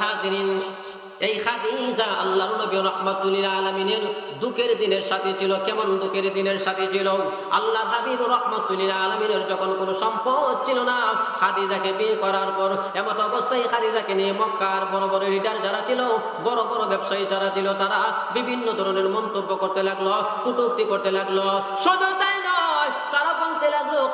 হাজিরিন, এই খাদিজা নবী আলমিনের দুঃখের দিনের সাথে ছিল, কেমন দুঃখের দিনের সাথে ছিল? আল্লাহ হাবিব আলমিনের যখন কোনো সম্পদ ছিল না, খাদিজাকে বিয়ে করার পর এমত অবস্থায় খাদিজাকে নিয়ে মক্কার বড় বড় লিডার যারা ছিল, বড় বড় ব্যবসায়ী যারা ছিল, তারা বিভিন্ন ধরনের মন্তব্য করতে লাগল কটূক্তি করতে লাগল। শুধু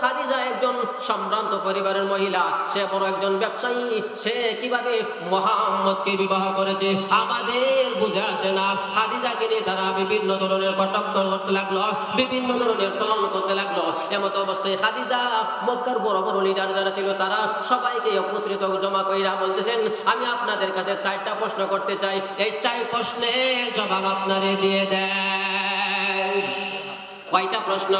খাদিজা একজন সম্ভ্রান্ত পরিবারের মহিলা, সে বড় একজন ব্যবসায়ী, সে কীভাবে মোহাম্মদকে বিবাহ করেছে আমাদের বুঝে আসে না। খাদিজাকে নিয়ে তারা বিভিন্ন ধরনের কটক্ষ করতে লাগল, বিভিন্ন ধরনের টল করতে লাগল। এমত অবস্থায় খাদিজা মক্কার বড় বড় লিডার যারা ছিল, তারা সবাইকে একত্রিত জমা কইরা বলতেছেন, আমি আপনাদের কাছে চারটা প্রশ্ন করতে চাই। এই চার প্রশ্নের জবাব আপনারে দিয়ে দেয় কয়টা প্রশ্ন?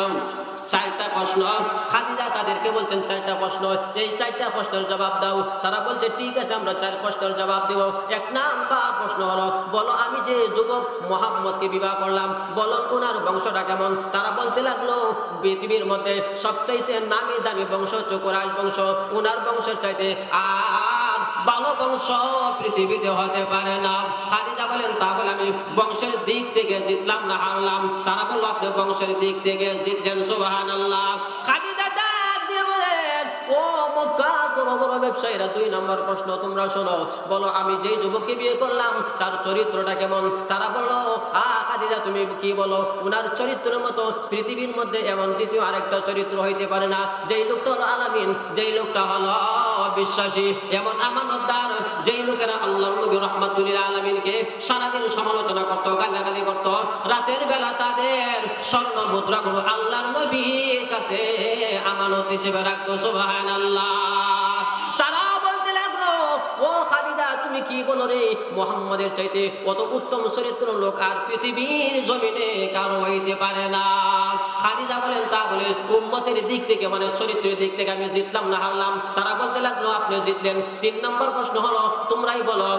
চারটা প্রশ্ন। খাদিজা তাদেরকে বলছেন, চারটা প্রশ্ন। এই চারটা প্রশ্নের জবাব দাও। তারা বলছে, ঠিক আছে, আমরা চার প্রশ্নের জবাব দেব। এক নাম্বার প্রশ্ন হলো, বলো, আমি যে যুবক মোহাম্মদকে বিবাহ করলাম, বলো ওনার বংশটা কেমন? তারা বলতে লাগল, পৃথিবীর মধ্যে সবচাইতে নামি দামি বংশ কোরাইশ বংশ। ওনার বংশের চাইতে আর ভালো বংশ পৃথিবীতে হতে পারে না। খাদিজা বলেন, তাহলে আমি বংশের দিক থেকে জিতলাম না হারলাম। তারা বলল, আপনি বংশের দিক থেকে জিতলেন সুবাহ আল্লাহ যেই আরেকটা চরিত্র হইতে পারে না, যেই লোকটা হলো আলামিন, যেই লোকটা হলো এমন যেই লোকেরা আল্লাহ নবী রহমাতুল্লিল আলমিনকে সারাদিন সমালোচনা করতো, গালাগালি করতো, রাতের বেলা তাদের স্বর্ণ মুদ্রাগুলো আল্লাহর নবীর কাছে আমানত হিসেবে রাখতো সুবাহান তারা বলতে লাগল, ও খালিদা তুমি কি বলো রে? মোহাম্মদের চাইতে কত উত্তম চরিত্র লোক আর পৃথিবীর জমিনে কারও হইতে পারে না? খালিদা বলেন, তা বলে উম্মতের দিক থেকে মানে চরিত্রের দিক থেকে আমি জিতলাম না, হারলাম। তারা বলতে লাগল, আপনি জিতলেন। তিন নম্বর প্রশ্ন হলো, তোমরাই বলো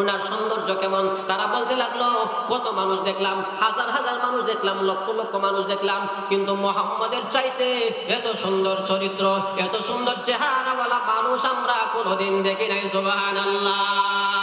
ওনার সৌন্দর্য কেমন? তারা বলতে লাগল, কত মানুষ দেখলাম, হাজার হাজার মানুষ দেখলাম, লক্ষ লক্ষ মানুষ দেখলাম, কিন্তু মোহাম্মদের চাইতে এত সুন্দর চরিত্র, এত সুন্দর চেহারাওয়ালা মানুষ আমরা কোনোদিন দেখি নাই সোহান আল্লাহ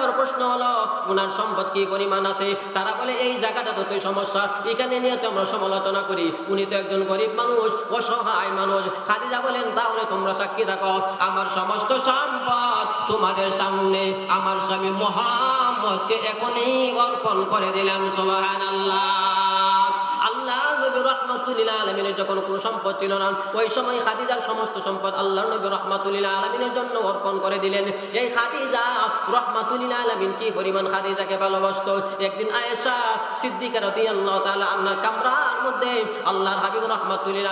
নম্বর প্রশ্ন হলো ওনার সম্পদ কি পরিমাণ আছে? তারা বলে, এই জায়গাটা তো তুই সমস্যা। এখানে নিয়ে তো আমরা সমালোচনা করি। উনি তো একজন গরিব মানুষ, অসহায় মানুষ। খাদিজা বলেন, তাহলে তোমরা সাক্ষী থাকো। আমার সমস্ত সম্পদ তোমাদের সামনে। আমার স্বামী মোহাম্মদকে এখনই অর্পণ করে দিলাম সোহান আল্লাহ আলমিনের যখন কোনো সম্পদ ছিল না, ওই সময় খাদিজার সমস্ত সম্পদ আল্লাহ নবী আলমিনের জন্য অর্পণ করে দিলেন। এই খাদিজা আলমিন কি পরিমাণ খাদিজাকে ভালোবাসত? একদিন আয়েশা আল্লাহ তালা আল্লাহ কামরার মধ্যে হাবিব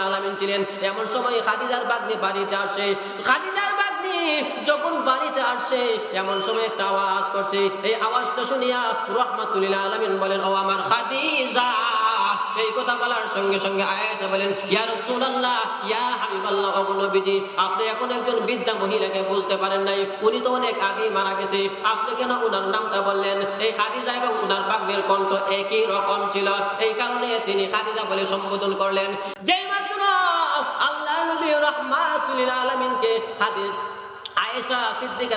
আলমিন ছিলেন। এমন সময় খাদিজার বাগ্নি বাড়িতে আসে। খাদিজার যখন বাড়িতে আসে, এমন সময় একটা আওয়াজ করছে। এই আওয়াজটা শুনিয়া রহমাতুল্লিল আলমিন বলেন, ও আমার খাদিজা এই কথা বলার সঙ্গে সঙ্গে আয়েশা বলেন, ইয়া হাবিবাল্লাহ আপনি এখন একজন বৃদ্ধা মহিলাকে বলতে পারেন নাই। উনি তো অনেক আগেই মারা গেছে। আপনি কেন উনার নামটা বললেন? এই খাদিজা এবং উনার বাগ্নের কণ্ঠ একই রকম ছিল। এই কারণে তিনি খাদিজা বলে সম্বোধন করলেন, যেই মাত্র আল্লাহ নবী রাহমাতুল আয়েশা সিদ্দিকা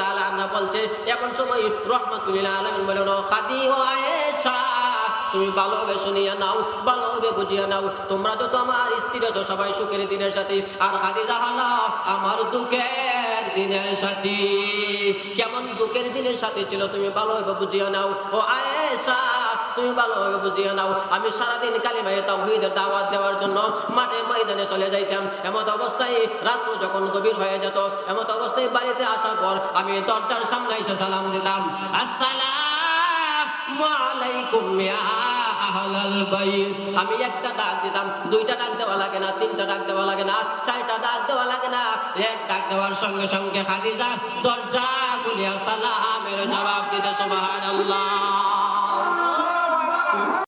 তাআলা বলছে, এখন সময় রহমাতুল্লাহ আলামিন বলেন খাদি ও আয়েশা তুমি ভালোভাবে শুনিয়া নাও ভালোভাবে বুঝিয়া নাও। তোমরা যত আমার স্ত্রী আছো সবাই সুখের দিনের সাথে। আর খাদিজা হলো আমার দুঃখের দিনের সাথী। কেমন দুঃখের দিনের সাথে ছিল, তুমি ভালোভাবে বুঝিয়া নাও। ও আয়েশা, তুমি ভালোভাবে বুঝিয়ে নাও। আমি সারাদিন কালিমায়ে তাওহীদের দাওয়াত দেওয়ার জন্য মাঠে ময়দানে চলে যাইতাম। এমত অবস্থায় রাত্র যখন গভীর হয়ে যেত, এমত অবস্থায় বাড়িতে আসার পর আমি দরজার সামনে এসে সালাম দিতাম। আসসালামু আমি একটা ডাক দিতাম, দুইটা ডাক দেওয়া লাগে না, তিনটা ডাক দেওয়া লাগে না, চারটা ডাক দেওয়া লাগে না। এক ডাক দেওয়ার সঙ্গে সঙ্গে খাদিজা দরজা খুলিয়া সালামের জবাব দিতে সুবহানাল্লাহ।